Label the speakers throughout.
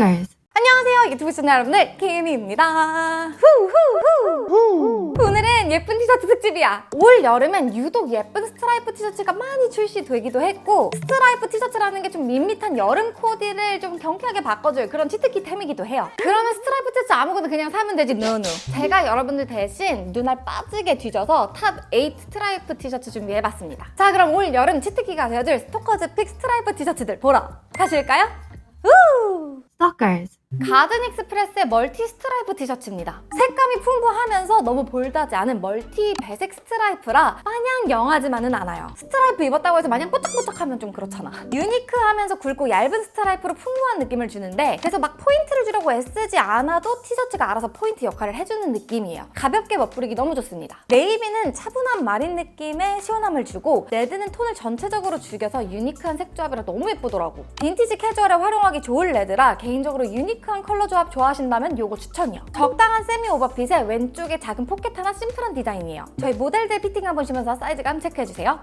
Speaker 1: Stalkers.
Speaker 2: 안녕하세요 유튜브 시청자 여러분들. 케이미입니다. 후후후. 오늘은 예쁜 티셔츠 특집이야. 올 여름엔 유독 예쁜 스트라이프 티셔츠가 많이 출시되기도 했고 스트라이프 티셔츠라는 게 좀 밋밋한 여름 코디를 좀 경쾌하게 바꿔줄 그런 치트키템이기도 해요. 그러면 스트라이프 티셔츠 아무거나 그냥 사면 되지 노노. 제가 여러분들 대신 눈알 빠지게 뒤져서 탑8 스트라이프 티셔츠 준비해봤습니다. 자 그럼 올 여름 치트키가 되어줄 스토커즈 픽 스트라이프 티셔츠들 보러 가실까요? 우!
Speaker 1: Stalkers.
Speaker 2: 가든 익스프레스의 멀티 스트라이프 티셔츠입니다. 색감이 풍부하면서 너무 볼드하지 않은 멀티 배색 스트라이프라 마냥 영하지만은 않아요. 스트라이프 입었다고 해서 마냥 뽀짝뽀짝하면 좀 그렇잖아. 유니크하면서 굵고 얇은 스트라이프로 풍부한 느낌을 주는데 그래서 막 포인트를 주려고 애쓰지 않아도 티셔츠가 알아서 포인트 역할을 해주는 느낌이에요. 가볍게 멋부리기 너무 좋습니다. 네이비는 차분한 마린 느낌의 시원함을 주고 레드는 톤을 전체적으로 죽여서 유니크한 색 조합이라 너무 예쁘더라고. 빈티지 캐주얼에 활용하기 좋은 레드라 개인적으로 유니크 한 컬러 조합 좋아하신다면 요거 추천이요. 적당한 세미 오버핏에 왼쪽에 작은 포켓 하나 심플한 디자인이에요. 저희 모델들 피팅 한번 보시면서 사이즈감 체크해주세요.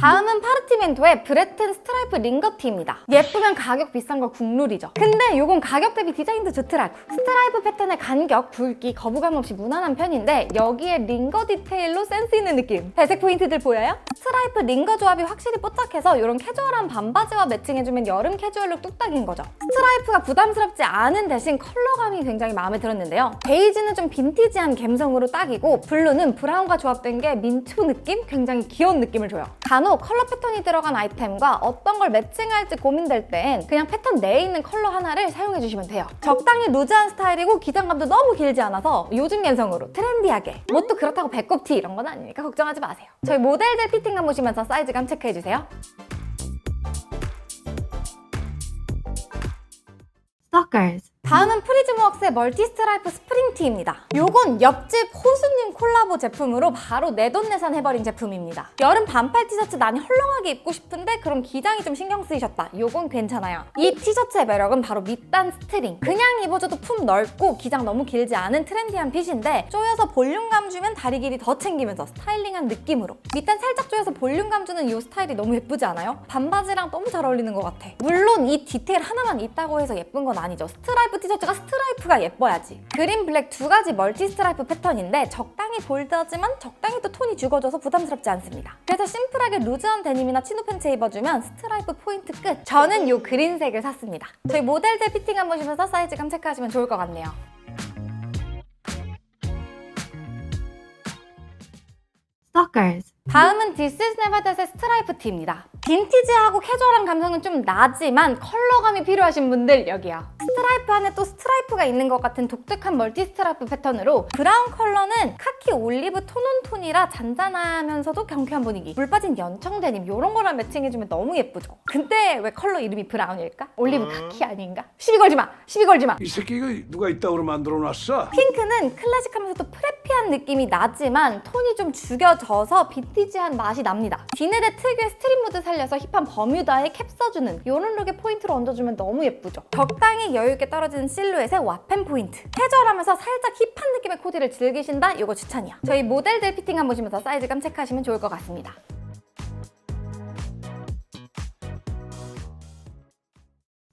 Speaker 2: 다음은 파르티멘토의 브레튼 스트라이프 링거티입니다. 예쁘면 가격 비싼 거 국룰이죠. 근데 요건 가격 대비 디자인도 좋더라고. 스트라이프 패턴의 간격, 굵기, 거부감 없이 무난한 편인데 여기에 링거 디테일로 센스 있는 느낌. 배색 포인트들 보여요? 스트라이프 링거 조합이 확실히 뽀짝해서 이런 캐주얼한 반바지와 매칭해주면 여름 캐주얼룩 뚝딱인 거죠. 스트라이프가 부담스럽지 않은 대신 컬러감이 굉장히 마음에 들었는데요. 베이지는 좀 빈티지한 감성으로 딱이고 블루는 브라운과 조합된 게 민초 느낌? 굉장히 귀여운 느낌을 줘요. 간혹 컬러 패턴이 들어간 아이템과 어떤 걸 매칭할지 고민될 땐 그냥 패턴 내에 있는 컬러 하나를 사용해 주시면 돼요. 적당히 루즈한 스타일이고 기장감도 너무 길지 않아서 요즘 감성으로 트렌디하게 뭐 또 그렇다고 배꼽 티 이런 건 아니니까 걱정하지 마세요. 저희 모델들 피팅감 보시면서 사이즈감 체크해 주세요.
Speaker 1: Stalkers.
Speaker 2: 다음은 프리즈무웍스의 멀티 스트라이프 스프링티입니다. 요건 옆집 호수님 콜라보 제품으로 바로 내돈내산 해버린 제품입니다. 여름 반팔 티셔츠 많이 헐렁하게 입고 싶은데 그럼 기장이 좀 신경 쓰이셨다. 요건 괜찮아요. 이 티셔츠의 매력은 바로 밑단 스트링. 그냥 입어줘도 품 넓고 기장 너무 길지 않은 트렌디한 핏인데 조여서 볼륨감 주면 다리 길이 더 챙기면서 스타일링한 느낌으로. 밑단 살짝 조여서 볼륨감 주는 이 스타일이 너무 예쁘지 않아요? 반바지랑 너무 잘 어울리는 것 같아. 물론 이 디테일 하나만 있다고 해서 예쁜 건 아니죠. 스트라이프 티셔츠가 스트라이프가 예뻐야지. 그린 블랙 두 가지 멀티 스트라이프 패턴인데 적당히 볼드하지만 적당히 또 톤이 죽어져서 부담스럽지 않습니다. 그래서 심플하게 루즈한 데님이나 치노 팬츠 입어주면 스트라이프 포인트 끝. 저는 이 그린색을 샀습니다. 저희 모델들 피팅 한번 보시면서 사이즈감 체크하시면 좋을 것 같네요.
Speaker 1: Stalkers.
Speaker 2: 다음은 This is Never That의 스트라이프 티입니다. 빈티지하고 캐주얼한 감성은 좀 나지만 컬러감이 필요하신 분들 여기요. 스트라이프 안에 또 스트라이프가 있는 것 같은 독특한 멀티 스트라이프 패턴으로 브라운 컬러는 카키 올리브 톤온톤이라 잔잔하면서도 경쾌한 분위기. 물 빠진 연청 데님 이런 거랑 매칭해주면 너무 예쁘죠. 근데 왜 컬러 이름이 브라운일까? 올리브 카키 아닌가? 시비 걸지 마! 시비 걸지 마!
Speaker 3: 이 새끼가 누가 이따구로 만들어 놨어?
Speaker 2: 핑크는 클래식하면서도 프레피한 느낌이 나지만 톤이 좀 죽여져서 빈티 지한 맛이 납니다. 디네드 특유의 스트릿 무드 살려서 힙한 버뮤다에 캡 써주는 이런 룩에 포인트를 얹어주면 너무 예쁘죠. 적당히 여유있게 떨어지는 실루엣의 와펜 포인트. 캐주얼하면서 살짝 힙한 느낌의 코디를 즐기신다? 이거 추천이야. 저희 모델들 피팅 한번 보시면서 사이즈감 체크하시면 좋을 것 같습니다.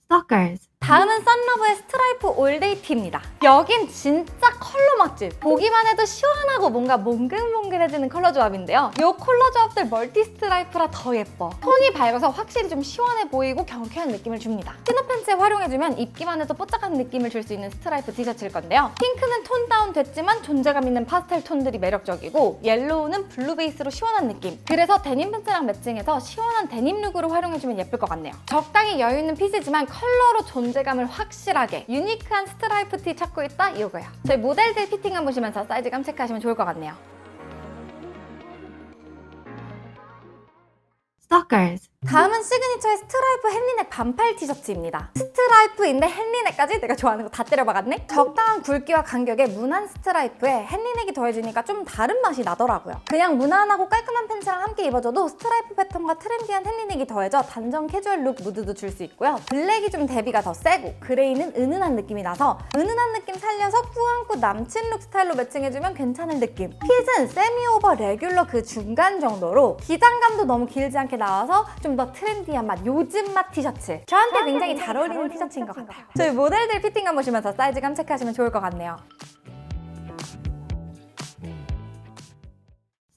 Speaker 1: Stalkers.
Speaker 2: 다음은 썬러브의 스트라이프 올데이 티입니다. 여긴 진짜 컬러 맛집. 보기만 해도 시원하고 뭔가 몽글몽글해지는 컬러 조합인데요. 이 컬러 조합들 멀티 스트라이프라 더 예뻐. 톤이 밝아서 확실히 좀 시원해 보이고 경쾌한 느낌을 줍니다. 치노 팬츠에 활용해주면 입기만 해도 뽀짝한 느낌을 줄 수 있는 스트라이프 티셔츠일 건데요. 핑크는 톤 다운 됐지만 존재감 있는 파스텔 톤들이 매력적이고 옐로우는 블루 베이스로 시원한 느낌. 그래서 데님 팬츠랑 매칭해서 시원한 데님 룩으로 활용해주면 예쁠 것 같네요. 적당히 여유 있는 핏이지만 컬러로 존재감을 확실하게 유니크한 스트라이프 티 찾고 있다 이거야. 저희 모델들 피팅한 보시면서 사이즈감 체크하시면 좋을 것 같네요.
Speaker 1: Stalkers.
Speaker 2: 다음은 시그니처의 스트라이프 헨리넥 반팔 티셔츠입니다. 스트라이프인데 헨리넥까지 내가 좋아하는 거 다 때려박았네? 적당한 굵기와 간격에 무난 스트라이프에 헨리넥이 더해지니까 좀 다른 맛이 나더라고요. 그냥 무난하고 깔끔한 팬츠랑 함께 입어줘도 스트라이프 패턴과 트렌디한 헨리넥이 더해져 단정 캐주얼 룩 무드도 줄 수 있고요. 블랙이 좀 대비가 더 세고 그레이는 은은한 느낌이 나서 은은한 느낌 살려서 꾸안꾸 남친 룩 스타일로 매칭해주면 괜찮은 느낌. 핏은 세미 오버 레귤러 그 중간 정도로 기장감도 너무 길지 않게 나와서 좀더 트렌디한 맛, 요즘 맛 티셔츠. 저한테 굉장히 잘 어울리는 티셔츠인 것 같아요. 저희 모델들 피팅감 보시면서 사이즈감 체크하시면 좋을 것 같네요.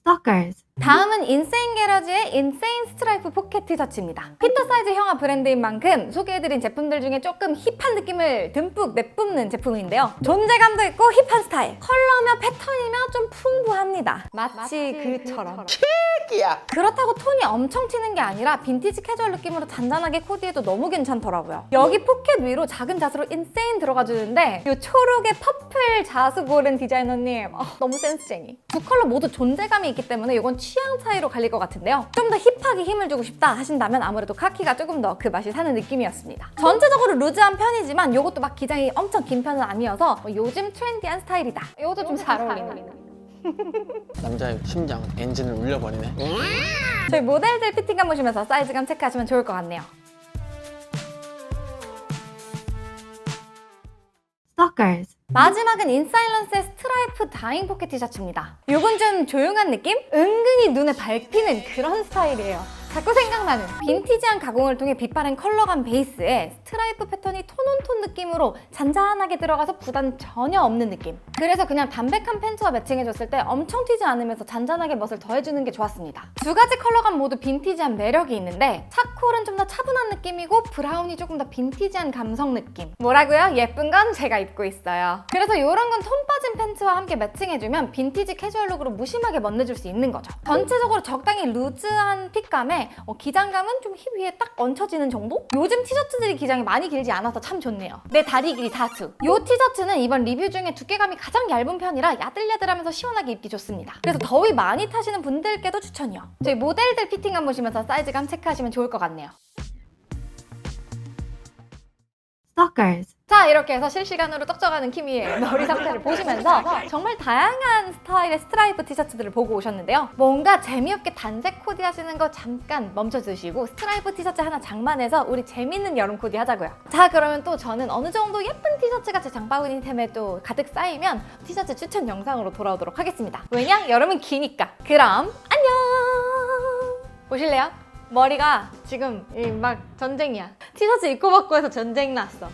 Speaker 1: Stalkers.
Speaker 2: 다음은 인세인 게러지의 인세인 스트라이프 포켓 티셔츠입니다. 피터 사이즈 형아 브랜드인 만큼 소개해드린 제품들 중에 조금 힙한 느낌을 듬뿍 내뿜는 제품인데요. 존재감도 있고 힙한 스타일. 컬러며 패턴이며 좀 풍부합니다. 마치 그처럼. 그렇다고 톤이 엄청 튀는 게 아니라 빈티지 캐주얼 느낌으로 잔잔하게 코디해도 너무 괜찮더라고요. 여기 포켓 위로 작은 자수로 인세인 들어가 주는데 이 초록의 퍼플 자수 고른 디자이너님 어, 너무 센스쟁이. 두 컬러 모두 존재감이 있기 때문에 이건 취향 차이로 갈릴 것 같은데요. 좀 더 힙하게 힘을 주고 싶다 하신다면 아무래도 카키가 조금 더 그 맛이 사는 느낌이었습니다. 전체적으로 루즈한 편이지만 이것도 막 기장이 엄청 긴 편은 아니어서 어, 요즘 트렌디한 스타일이다. 이것도 좀 잘 어울리는.
Speaker 4: 남자의 심장 엔진을 울려버리네.
Speaker 2: 저희 모델들 피팅감 보시면서 사이즈감 체크하시면 좋을 것 같네요.
Speaker 1: Stalkers.
Speaker 2: 마지막은 인사일런스의 스트라이프 다잉 포켓 티셔츠입니다. 이건 좀 조용한 느낌? 은근히 눈에 밟히는 그런 스타일이에요. 자꾸 생각나는 빈티지한 가공을 통해 빛바랜 컬러감 베이스에 스트라이프 패턴이 톤온톤 느낌으로 잔잔하게 들어가서 부담 전혀 없는 느낌. 그래서 그냥 담백한 팬츠와 매칭해줬을 때 엄청 튀지 않으면서 잔잔하게 멋을 더해주는 게 좋았습니다. 두 가지 컬러감 모두 빈티지한 매력이 있는데 차콜은 좀 더 차분한 느낌이고 브라운이 조금 더 빈티지한 감성 느낌. 뭐라고요? 예쁜 건 제가 입고 있어요. 그래서 이런 건 톤 빠진 팬츠와 함께 매칭해주면 빈티지 캐주얼 룩으로 무심하게 멋내줄 수 있는 거죠. 전체적으로 적당히 루즈한 핏감에 어, 기장감은 좀 힙 위에 딱 얹혀지는 정도? 요즘 티셔츠들이 기장이 많이 길지 않아서 참 좋네요. 내 다리 길이 4수. 이 티셔츠는 이번 리뷰 중에 두께감이 가장 얇은 편이라 야들야들하면서 시원하게 입기 좋습니다. 그래서 더위 많이 타시는 분들께도 추천이요. 저희 모델들 피팅감 보시면서 사이즈감 체크하시면 좋을 것 같네요.
Speaker 1: Stalkers.
Speaker 2: 자 이렇게 해서 실시간으로 떡져가는 키미의 머리 상태를 보시면서 정말 다양한 스타일의 스트라이프 티셔츠들을 보고 오셨는데요. 뭔가 재미없게 단색 코디 하시는 거 잠깐 멈춰주시고 스트라이프 티셔츠 하나 장만해서 우리 재밌는 여름 코디 하자고요. 자 그러면 또 저는 어느 정도 예쁜 티셔츠가 제 장바구니템에 또 가득 쌓이면 티셔츠 추천 영상으로 돌아오도록 하겠습니다. 왜냐? 여름은 기니까. 그럼 안녕! 보실래요? 머리가 지금 이막 전쟁이야. 티셔츠 입고 벗고 해서 전쟁 났어.